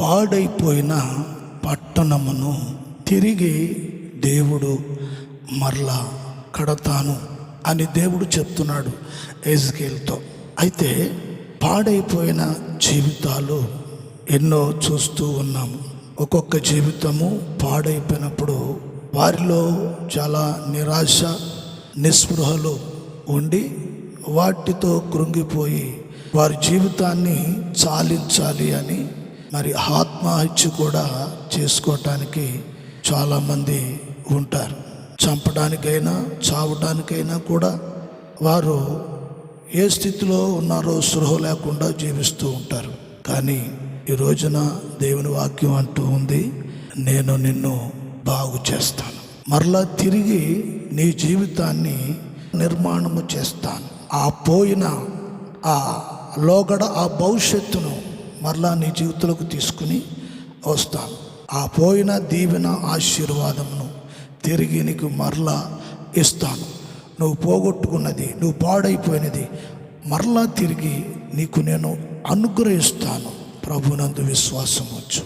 పాడైపోయిన పట్టణమును తిరిగి దేవుడు మరలా కడతాను అని దేవుడు చెప్తున్నాడు ఎజ్కేల్తో. అయితే పాడైపోయిన జీవితాలు ఎన్నో చూస్తూ ఉన్నాము. ఒక్కొక్క జీవితము పాడైపోయినప్పుడు వారిలో చాలా నిరాశ నిస్పృహలు ఉండి వాటితో కృంగిపోయి వారి జీవితాన్ని చాలించాలి అని మరి ఆత్మహత్య కూడా చేసుకోవటానికి చాలామంది ఉంటారు. చంపడానికైనా చావడానికైనా కూడా వారు ఏ స్థితిలో ఉన్నారో సృహ లేకుండా జీవిస్తూ ఉంటారు. కానీ ఈ రోజున దేవుని వాక్యం అంటూ ఉంది నేను నిన్ను బాగు చేస్తాను. మరలా తిరిగి నీ జీవితాన్ని నిర్మాణము చేస్తాను. ఆ పోయిన ఆ లోగడ ఆ భవిష్యత్తును మరలా నీ జీవితంలోకి తీసుకుని వస్తాను. ఆ పోయిన దీవెన ఆశీర్వాదమును తిరిగి నీకు మరలా ఇస్తాను. నువ్వు పోగొట్టుకున్నది నువ్వు పాడైపోయినది మరలా తిరిగి నీకు నేను అనుగ్రహిస్తాను. ప్రభునందు విశ్వాసం వచ్చు